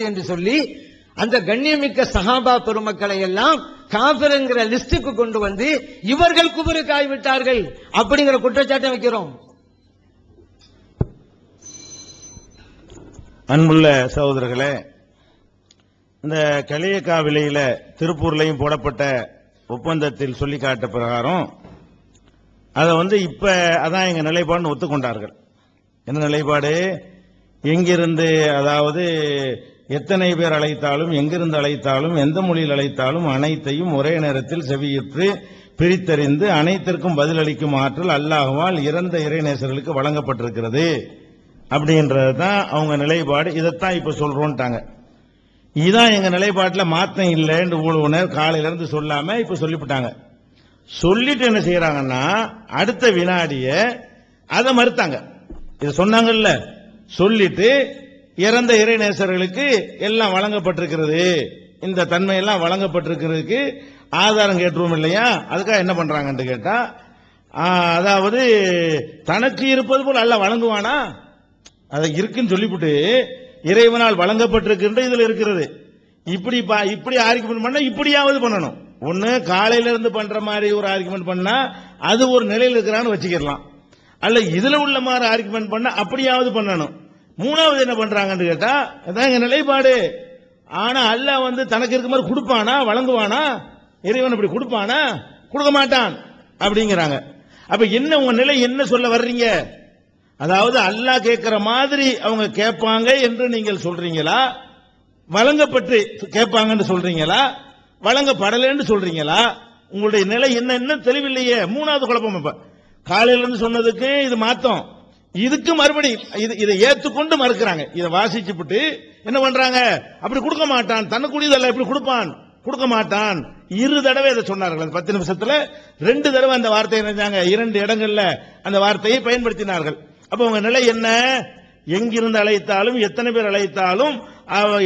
என்று சொல்லி அந்த கண்ணியமிக்க சஹாபா பெருமக்களை எல்லாம் காபிருங்கிற லிஸ்டுக்கு கொண்டு வந்து இவர்கள் குபருக்கு ஆகிவிட்டார்கள் அப்படிங்கிற குற்றச்சாட்டை வைக்கிறோம். அன்புள்ள சகோதரர்களே இந்த களியக்காவிலையில திருப்பூர்லையும் போடப்பட்ட ஒப்பந்தத்தில் சொல்லி காட்ட பிரகாரம் அதை வந்து இப்ப அதான் எங்க நிலைப்பாடுன்னு ஒத்துக்கொண்டார்கள். என்ன நிலைப்பாடு? எங்கிருந்து அதாவது எத்தனை பேர் அழைத்தாலும் எங்கிருந்து அழைத்தாலும் எந்த மொழியில் அழைத்தாலும் அனைத்தையும் ஒரே நேரத்தில் செவியுற்று பிரித்தறிந்து அனைத்திற்கும் பதிலளிக்கும் ஆற்றல் அல்லாஹுவால் இறந்த இறைநேசர்களுக்கு வழங்கப்பட்டிருக்கிறது. அப்படின்றது தான் அவங்க நிலைப்பாடு. இதைத்தான் இப்போ சொல்கிறோன்ட்டாங்க இதான் எங்கள் நிலைப்பாட்டில் மாற்றம் இல்லைன்னு இவ்வளவு காலையிலேருந்து சொல்லாமல் இப்போ சொல்லிவிட்டாங்க. சொல்லிட்டு என்ன செய்கிறாங்கன்னா அடுத்த வினாடியை அதை மறுத்தாங்க. இதை சொன்னாங்கல்ல. சொல்லிட்டு இறந்த இறைநேசர்களுக்கு எல்லாம் வழங்கப்பட்டிருக்கிறது. இந்த தன்மையெல்லாம் வழங்கப்பட்டிருக்கிறதுக்கு ஆதாரம் கேட்டுருவோம் இல்லையா? அதுக்காக என்ன பண்றாங்கன்னு கேட்டா அதாவது தனக்கு இருப்பது போல் அல்ல வழங்குவானா? அதை இருக்குன்னு சொல்லிவிட்டு இறைவனால் வழங்கப்பட்டிருக்கின்ற இதில் இருக்கிறது. இப்படி பா- இப்படி ஆர்குமெண்ட் பண்ணா இப்படியாவது பண்ணணும். ஒன்று காலையில இருந்து பண்ற மாதிரி ஒரு ஆர்குமெண்ட் பண்ணா அது ஒரு நிலையில் இருக்கிறான்னு வச்சுக்கலாம் அல்ல இதுல உள்ள மாதிரி ஆர்குமெண்ட் பண்ணா அப்படியாவது பண்ணணும். மூணாவது என்ன பண்றாங்கன்னு கேட்டா அதான் எங்க நிலைப்பாடு. ஆனா அல்லாஹ் வந்து தனக்கு இருக்க மாதிரி கொடுப்பானா வழங்குவானா? இறைவன் அப்படி கொடுப்பானா? கொடுக்க மாட்டான் அப்படிங்கிறாங்க. அப்ப என்ன உங்க நிலை என்ன சொல்ல வர்றீங்க? அதாவது அல்லாஹ் கேட்கிற மாதிரி அவங்க கேட்பாங்க என்று நீங்கள் சொல்றீங்களா? வழங்கப்பட்டு கேட்பாங்கன்னு சொல்றீங்களா? வழங்கப்படலைன்னு சொல்றீங்களா? உங்களுடைய நிலை என்ன என்ன தெளிவில்லையே. மூணாவது குழப்பம் இப்ப. காலையில இருந்து சொன்னதுக்கு இது மாத்தம். இதுக்கு மறுபடி இது இதை ஏத்துக்கொண்டு மறுக்கிறாங்க. இதை வாசிச்சுப்புட்டு என்ன பண்றாங்க? அப்படி கொடுக்க மாட்டான். தனக்குரியதல்ல இப்படி கொடுப்பான். கொடுக்க மாட்டான். இரு தடவை இதை சொன்னார்கள். அந்த பத்து நிமிஷத்துல ரெண்டு தடவை அந்த வார்த்தையை நினைச்சாங்க. இரண்டு இடங்கள்ல அந்த வார்த்தையை பயன்படுத்தினார்கள். அப்ப உங்க நிலை என்ன? எங்கிருந்து அழைத்தாலும் எத்தனை பேர் அழைத்தாலும்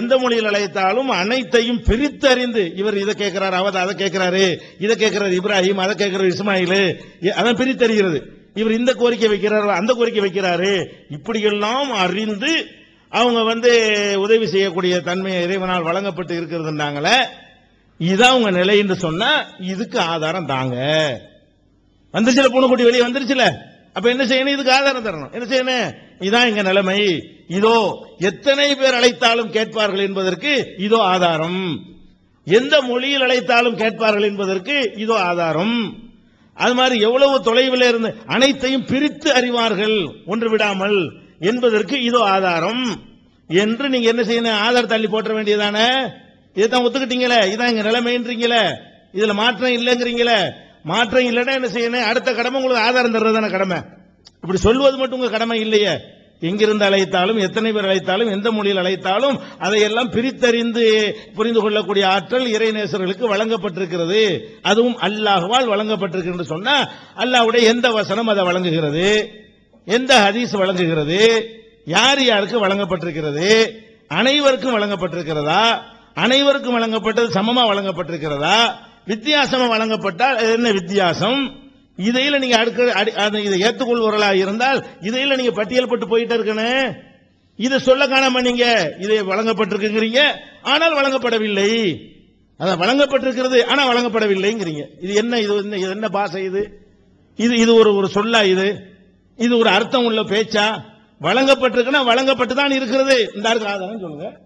எந்த மொழியில் அழைத்தாலும் அனைத்தையும் பிரித்தறிந்து இவர் இதை கேட்கிறார் அவர் அதை கேட்கிறாரு இதை கேட்கிறார் இப்ராஹிம் அதை கேட்கிறார் இஸ்மாயில் அதை பிரித்தறிகிறது. இவர் இந்த கோரிக்கை வைக்கிறார் அந்த கோரிக்கை வைக்கிறாரு. இப்படியெல்லாம் அறிந்து அவங்க வந்து உதவி செய்யக்கூடிய தன்மை இறைவனால் வழங்கப்பட்டு இருக்கிறதுனாங்களே இதான் உங்க நிலை என்று சொன்னா இதுக்கு ஆதாரம் தாங்க. வந்துருச்சுல பூனைக்குட்டி வெளியே வந்துருச்சுல. அப்ப என்ன செய்யணும்? இதுக்கு ஆதாரம் தரணும். என்ன செய்யணும்? இதான் எங்க நிலைமை. இதோ எத்தனை பேர் அழைத்தாலும் கேட்பார்கள் என்பதற்கு இதோ ஆதாரம். எந்த மொழியில் அழைத்தாலும் கேட்பார்கள் என்பதற்கு இதோ ஆதாரம். அது மாதிரி எவ்வளவு தொலைவில் இருந்து அனைத்தையும் பிரித்து அறிவார்கள் ஒன்று விடாமல். என்பதற்கு இதோ ஆதாரம். என்று நீங்க என்ன செய்யணும்? ஆதார் தள்ளி போட்ட வேண்டியதானே இதைத்தான் ஒத்துக்கிட்டீங்களே? இதான் எங்க நிலைமைன்றீங்களே? இதுல மாற்றம் இல்லைங்கிறீங்களே? மாற்றம் இல்லைன்னா என்ன செய்யணும்? அடுத்த கடமை உங்களுக்கு ஆதாரம் தர்றது தானே கடமை. இப்படி சொல்வது மட்டும் உங்க கடமை இல்லையே. எங்கிருந்து அழைத்தாலும் எத்தனை பேர் அழைத்தாலும் எந்த மொழியில் அழைத்தாலும் அதையெல்லாம் பிரித்தறிந்து புரிந்து கொள்ளக்கூடிய ஆற்றல் இறைநேசர்களுக்கு வழங்கப்பட்டிருக்கிறது. அதுவும் அல்லாஹ்வால் வழங்கப்பட்டிருக்கிறது சொன்னா அல்லாஹ்வுடைய எந்த வசனம் அதை வழங்குகிறது? எந்த ஹதீஸ் வழங்குகிறது? யார் யாருக்கு வழங்கப்பட்டிருக்கிறது? அனைவருக்கும் வழங்கப்பட்டிருக்கிறதா? அனைவருக்கும் வழங்கப்பட்டது சமமா வழங்கப்பட்டிருக்கிறதா? வித்தியாசமா வழங்கப்பட்டால் என்ன வித்தியாசம்? இதையில நீங்க அடுக்க இதை ஏற்றுக்கொள்வர்களா இருந்தால் இதையில நீங்க பட்டியல் போட்டு போயிட்டே இருக்கணும் இதை சொல்ல காணாம நீங்க இதை வழங்கப்பட்டிருக்குங்கிறீங்க. ஆனால் வழங்கப்படவில்லை. அதான் வழங்கப்பட்டிருக்கிறது ஆனா வழங்கப்படவில்லைங்கிறீங்க. இது என்ன இது என்ன- இது என்ன பாஷை இது? இது இது ஒரு ஒரு சொல்லா இது? இது ஒரு அர்த்தம் உள்ள பேச்சா? வழங்கப்பட்டிருக்குன்னா வழங்கப்பட்டு தான் இருக்கிறது. இந்த ஆதாரம் சொல்லுங்க.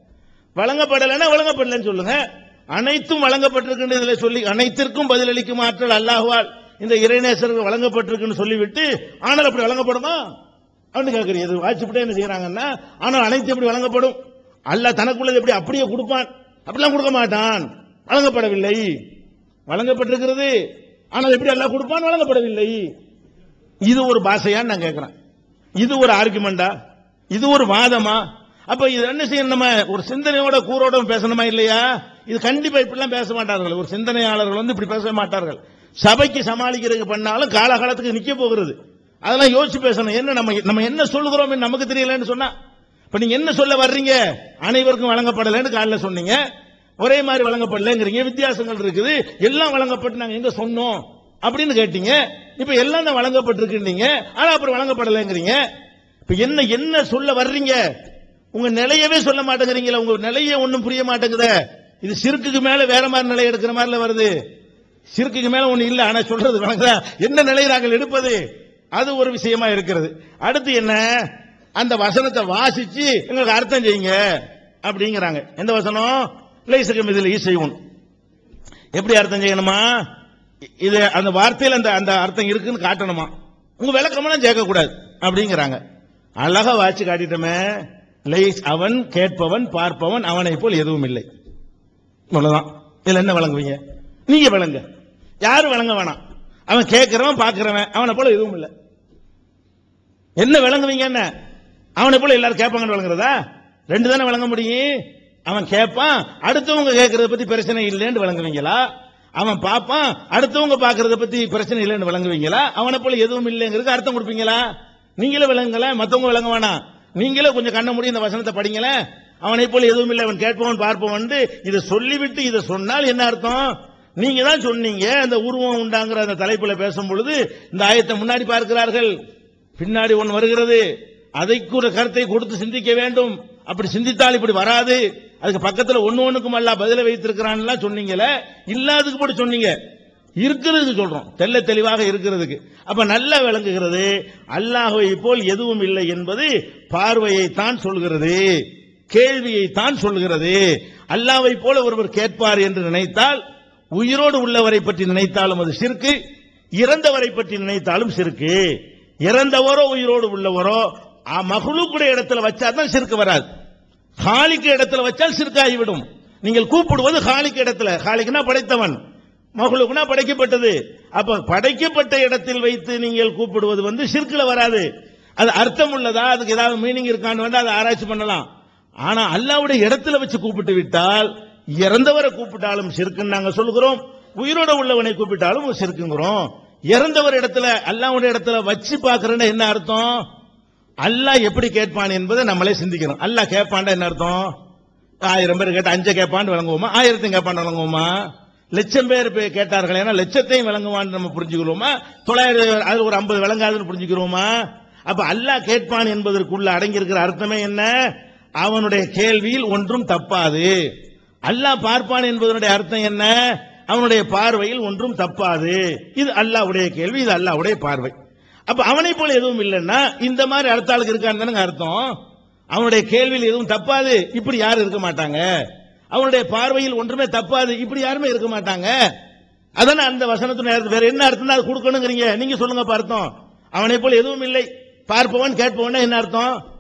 வழங்கப்படலைன்னா வழங்கப்படலைன்னு சொல்லுங்க. அனைத்தும் வழங்கப்பட்டிருக்கின்ற இதில் சொல்லி அனைத்திற்கும் பதிலளிக்கும் ஆற்றல் அல்லாஹ்வால். இந்த இறைநேசருக்கு வழங்கப்பட்டிருக்குன்னு சொல்லிவிட்டு ஆனால் அப்படி வழங்கப்படுமா? அப்படின்னு கேட்கறீங்க. இது வாட்சிப்பட்டே என்ன செய்யறாங்கன்னா ஆனால் அனைத்து எப்படி வழங்கப்படும். அல்ல தனக்குள்ளது எப்படி அப்படியே கொடுப்பான். அப்படிலாம் கொடுக்க மாட்டான். வழங்கப்படவில்லை. வழங்கப்பட்டிருக்கிறது. ஆனால் எப்படி எல்லாம் கொடுப்பான்? வழங்கப்படவில்லை. இது ஒரு பாஷையான்னு நான் கேட்கிறேன். இது ஒரு ஆர்குமெண்டா இது ஒரு வாதமா? அப்ப இது என்ன செய்யணும்? நம்ம ஒரு சிந்தனையோட கூரோட பேசணுமா இல்லையா? இது கண்டிப்பா இப்படிலாம் பேச மாட்டார்கள். ஒரு சிந்தனையாளர்கள் வந்து இப்படி பேச மாட்டார்கள். சபைக்கு சமாளிக்கிறதுக்கு பண்ணாலும் காலகாலத்துக்கு நிக்க போகிறது. அதெல்லாம் யோசிச்சு பேசணும். என்ன நம்ம நம்ம என்ன சொல்லுகிறோம் நமக்கு தெரியலன்னு சொன்னா? இப்ப நீங்க என்ன சொல்ல வர்றீங்க? அனைவருக்கும் வழங்கப்படலைன்னு காலையில் சொன்னீங்க. ஒரே மாதிரி வழங்கப்படலைங்கிறீங்க. வித்தியாசங்கள் இருக்குது. எல்லாம் வழங்கப்பட்டு நாங்க எங்க சொன்னோம் அப்படின்னு கேட்டீங்க. இப்ப எல்லாம் தான் வழங்கப்பட்டிருக்குன்னீங்க. ஆனா அப்புறம் வழங்கப்படலைங்கிறீங்க. இப்ப என்ன என்ன சொல்ல வர்றீங்க? உங்க நிலையவே சொல்ல மாட்டேங்கிறீங்களா. உங்க நிலையே ஒன்றும் புரிய மாட்டேங்குதே. இது சிறுக்குக்கு மேல வேற மாதிரி நிலை எடுக்கிற மாதிரில வருது. சிறுக்குக்கு மேல ஒண்ணு இல்ல ஆனா சொல்றது வணங்குதா? என்ன நிலையை நாங்கள் எடுப்பது? அது ஒரு விஷயமா இருக்கிறது. அடுத்து என்ன? அந்த வசனத்தை வாசிச்சு எங்களுக்கு அர்த்தம் செய்யுங்க அப்படிங்கிறாங்க. எந்த வசனம்? லைசகம் இதில் ஈசையும் எப்படி அர்த்தம் செய்யணுமா? இது அந்த வார்த்தையில் அந்த அந்த அர்த்தம் இருக்குன்னு காட்டணுமா? உங்க விளக்கமெல்லாம் கேட்கக்கூடாது அப்படிங்கிறாங்க. அழகா வாச்சு காட்டிட்டோமே. லைஸ் அவன் கேட்பவன் பார்ப்பவன் அவனை போல் எதுவும் இல்லை. இவ்வளவுதான் இதுல என்ன விளங்குவீங்க? நீங்க விளங்க. யாரும் விளங்க வேணாம். அவன் கேட்கிறவன் பார்க்கிறவன் அவனை போல எதுவும் இல்லை. என்ன விளங்குவீங்க என்ன? அவனை போல எல்லாரும் கேட்பாங்கன்னு விளங்குறதா? ரெண்டு தானே விளங்க முடியும். அவன் கேட்பான் அடுத்தவங்க கேட்கறத பத்தி பிரச்சனை இல்லைன்னு விளங்குவீங்களா? அவன் பார்ப்பான் அடுத்தவங்க பார்க்கறத பத்தி பிரச்சனை இல்லைன்னு விளங்குவீங்களா? அவனை போல எதுவும் இல்லைங்கிறதுக்கு அர்த்தம் கொடுப்பீங்களா? நீங்களே விளங்கல மத்தவங்க விளங்க வேணாம். நீங்களே கொஞ்சம் கண்ண மூடி இந்த வசனத்தை படிங்களேன். அவனை போல எதுவும் இல்லை அவன் கேட்பவன் பார்ப்பவன் இதை சொல்லிவிட்டு இதை சொன்னால் என்ன அர்த்தம்? நீங்க தான் சொன்னீங்க அந்த உருவம் உண்டாங்கிற அந்த தலைப்புல பேசும் பொழுது இந்த ஆயத்தை முன்னாடி பார்க்கிறார்கள். பின்னாடி ஒன்று வருகிறது. அதைக்கு ஒரு கருத்தை கொடுத்து சிந்திக்க வேண்டும். அப்படி சிந்தித்தால் இப்படி வராது. அதுக்கு பக்கத்துல ஒன்னு ஒண்ணுக்கும் அல்ல பதில வைத்திருக்கிறான்ல சொன்னீங்களே இல்லாததுக்கு போட்டு சொன்னீங்க. இருக்கிறதுக்கு சொல்றோம். தெல்ல தெளிவாக இருக்கிறதுக்கு. அப்ப நல்லா விளங்குகிறது. அல்லாஹுவை போல் எதுவும் இல்லை என்பது பார்வையை தான் சொல்கிறது. கேள்வியை தான் சொல்கிறது. அல்லாவை போல ஒருவர் கேட்பார் என்று நினைத்தால் உயிரோடு உள்ளவரை பற்றி நினைத்தாலும் அது சிறுக்கு இறந்தவரை பற்றி நினைத்தாலும் சிறுக்கு. இறந்தவரோ உயிரோடு உள்ளவரோ மகளுக்குடைய இடத்துல வச்சாதான் சிறுக்கு வராது. ஹாலிக்கு இடத்துல வச்சால் சிறுக்காகிவிடும். நீங்கள் கூப்பிடுவது ஹாலிக்கு இடத்துல. ஹாலிக்குனா படைத்தவன். மகளுக்குனா படைக்கப்பட்டது. அப்ப படைக்கப்பட்ட இடத்தில் வைத்து நீங்கள் கூப்பிடுவது வந்து சிற்குல வராது. அது அர்த்தம் உள்ளதா? அதுக்கு ஏதாவது மீனிங் இருக்கான்னு வந்து அதை ஆராய்ச்சி பண்ணலாம். ஆனா அல்லாவுடைய இடத்துல வச்சு கூப்பிட்டு விட்டால் இறந்தவரை கூப்பிட்டாலும் சிறுக்குன்னு நாங்க சொல்லுகிறோம். உயிரோட உள்ளவனை கூப்பிட்டாலும் சிறுக்குங்கிறோம். இறந்தவர் இடத்துல அல்லாவுடைய இடத்துல வச்சு பார்க்கறேன்னா என்ன அர்த்தம்? அல்லாஹ் எப்படி கேட்பான் என்பதை நம்மளே சிந்திக்கிறோம். அல்லாஹ் கேட்பான்டா என்ன அர்த்தம்? ஆயிரம் பேர் கேட்டா அஞ்சு கேட்பான்னு விளங்குவோமா ஆயிரத்தையும் கேட்பான்னு விளங்குவோமா லட்சம் பேர் கேட்டார்கள் ஏன்னா லட்சத்தையும் விளங்குவான்னு நம்ம புரிஞ்சுக்கிறோமா? தொள்ளாயிரம் அது ஒரு ஐம்பது விளங்காதுன்னு புரிஞ்சுக்கிறோமா? அப்ப அல்லாஹ் கேட்பான் என்பதற்குள்ள அடங்கியிருக்கிற அர்த்தமே என்ன? அவனுடைய கேள்வியில் ஒன்றும் தப்பாது. அல்லாஹ் பார்ப்பான் என்பதனுடைய அர்த்தம் என்ன? அவனுடைய பார்வையில் ஒன்றும் தப்பாது. இது அல்லாஹ்வுடைய கேள்வி இது அல்லாஹ்வுடைய பார்வை. அப்ப அவனை போல எதுவும் இல்லைன்னா இந்த மாதிரி அடுத்த ஆளுக்கு இருக்கான்னு தானங்க அர்த்தம். அவனுடைய கேள்வியில் எதுவும் தப்பாது. இப்படி யாரும் இருக்க மாட்டாங்க. அவனுடைய பார்வையில் ஒன்றுமே தப்பாது. இப்படி யாருமே இருக்க மாட்டாங்க. அதான அந்த வசனத்தின் அர்த்தம். வேற என்ன அர்த்தம் அது கொடுக்கணுங்கிறீங்க. நீங்க சொல்லுங்க பார்த்தோம் அர்த்தம். அவனை போல எதுவும் இல்லை. பார்ப்பவன் கேட்பவன் என்ன அர்த்தம்?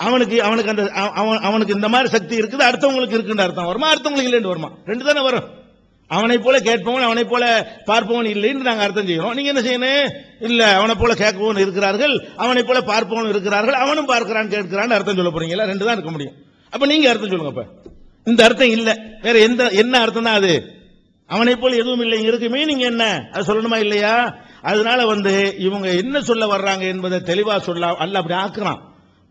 அவனுக்கு அவனுக்கு அந்த அவன் அவனுக்கு இந்த மாதிரி சக்தி இருக்குது அடுத்தவங்களுக்கு இருக்குன்ற அர்த்தம். வருமா அடுத்தவங்களுக்கு இல்லைன்னு வருமா? ரெண்டு தானே வரும். அவனை போல கேட்பவன் அவனை போல பார்ப்பவன் இல்லைன்னு நாங்கள் அர்த்தம் செய்யறோம். நீங்க என்ன செய்யணும்? இல்ல அவனை போல கேட்பவன் இருக்கிறார்கள் அவனை போல பார்ப்பவன் இருக்கிறார்கள் அவனும் பார்க்கிறான் கேட்கிறான்னு அர்த்தம் சொல்ல போறீங்களா ரெண்டு தான் இருக்க முடியும். அப்ப நீங்க அர்த்தம் சொல்லுங்க அப்ப. இந்த அர்த்தம் இல்ல. வேற எந்த என்ன அர்த்தம் தான் அது? அவனை போல எதுவும் இல்லை இங்க இருக்கு மீனிங் என்ன? அது சொல்லணுமா இல்லையா? அதனால வந்து இவங்க என்ன சொல்ல வர்றாங்க என்பதை தெளிவா சொல்ல அல்ல அப்படி ஆக்குறான்.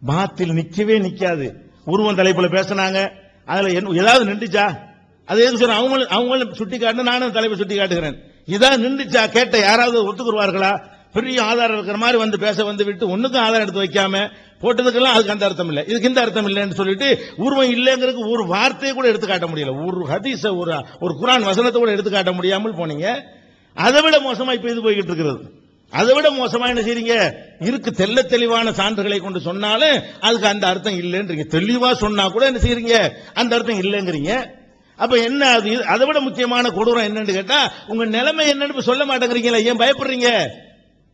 பாத்தில் நிக்கவே நிக்காது. உருவம் தலைப்புல பேசுனாங்க. அதுல ஏதாவது நின்றுச்சா? அது எது சொல்ற அவங்களும் அவங்களும் சுட்டி காட்டு நானும் தலைப்பை சுட்டி காட்டுகிறேன். இதான் நின்றுச்சா கேட்ட யாராவது ஒத்துக்குருவார்களா? பெரிய ஆதாரம் இருக்கிற மாதிரி வந்து பேச வந்து விட்டு ஒண்ணுக்கும் ஆதாரம் எடுத்து வைக்காம போட்டதுக்கெல்லாம் அதுக்கு அந்த அர்த்தம் இல்லை. இதுக்கு இந்த அர்த்தம் இல்லைன்னு சொல்லிட்டு உருவம் இல்லைங்கிறதுக்கு ஒரு வார்த்தையை கூட எடுத்து காட்ட முடியல. ஒரு ஹதீஸ ஒரு ஒரு குரான் வசனத்தை கூட எடுத்து காட்ட முடியாமல் போனீங்க. அதை விட மோசமா இப்ப இது போய்கிட்டு இருக்கிறது. அதை விட மோசமா என்ன செய்றீங்க? இருக்கு தெள்ள தெளிவான சான்றுகளை கொண்டு சொன்னாலும் அதுக்கு அந்த அர்த்தம் இல்லைன்றீங்க. தெளிவா சொன்னா கூட என்ன செய்றீங்க? அந்த அர்த்தம் இல்லைங்கிறீங்க. அப்ப என்ன அது? இது- அதை விட முக்கியமான கொடூரம் என்னன்னு கேட்டா உங்க நிலைமை என்னன்னு சொல்ல மாட்டேங்கிறீங்களா ஏன் பயப்படுறீங்க?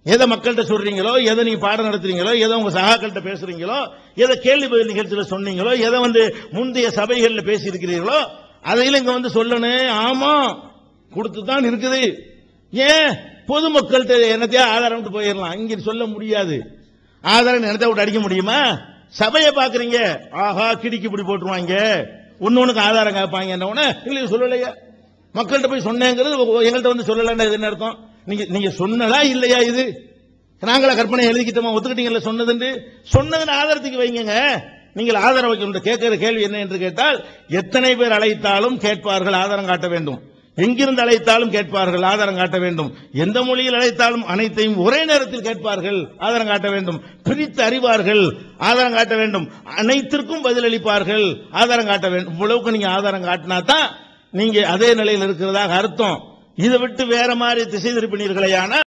எதை மக்கள்கிட்ட சொல்றீங்களோ எதை நீங்க பாடம் நடத்துறீங்களோ எதை உங்க சகாக்கள்கிட்ட பேசுறீங்களோ எதை கேள்வி பதில் நிகழ்ச்சியில சொன்னீங்களோ எதை வந்து முந்தைய சபைகள்ல பேசியிருக்கிறீர்களோ அதையில இங்க வந்து சொல்லணும். ஆமா கொடுத்து தான் இருக்குது. ஏன்? பொதுமக்கள்கிட்ட என்னத்தையா ஆதாரம் போயிடலாம் இங்க சொல்ல முடியாது. ஆதாரம் என்னத்தை விட்டு அடிக்க முடியுமா? சபையை பாக்குறீங்க ஆஹா கிடிக்கி இப்படி போட்டுருவாங்க. ஒன்னொன்னுக்கு ஆதாரம் கேட்பாங்க என்ன உடனே? சொல்லலையா? மக்கள்கிட்ட போய் சொன்னேங்கிறது எங்கள்கிட்ட வந்து சொல்லலன்னா இது என்ன அர்த்தம்? நீங்க நீங்க சொன்னதா இல்லையா இது? நாங்களா கற்பனை எழுதிக்கிட்டோமா? ஒத்துக்கிட்டீங்கல்ல சொன்னதுண்டு? சொன்னதுன்னு ஆதாரத்துக்கு வைங்க நீங்கள் ஆதாரம் வைக்கணும் கேட்கிற கேள்வி என்ன என்று கேட்டால் எத்தனை பேர் அழைத்தாலும் கேட்பார்கள் ஆதாரம் காட்ட வேண்டும். எங்கிருந்து அழைத்தாலும் கேட்பார்கள் ஆதாரம் காட்ட வேண்டும். எந்த மொழியில் அழைத்தாலும் அனைத்தையும் ஒரே நேரத்தில் கேட்பார்கள் ஆதாரம் காட்ட வேண்டும். பிரித்து அறிவார்கள் ஆதாரம் காட்ட வேண்டும். அனைத்திற்கும் பதிலளிப்பார்கள் ஆதாரம் காட்ட வேண்டும். இவ்வளவுக்கு நீங்க ஆதாரம் காட்டினா தான் நீங்க அதே நிலையில் இருக்கிறதாக அர்த்தம். இதை விட்டு வேற மாதிரி திசை திருப்பினீர்களே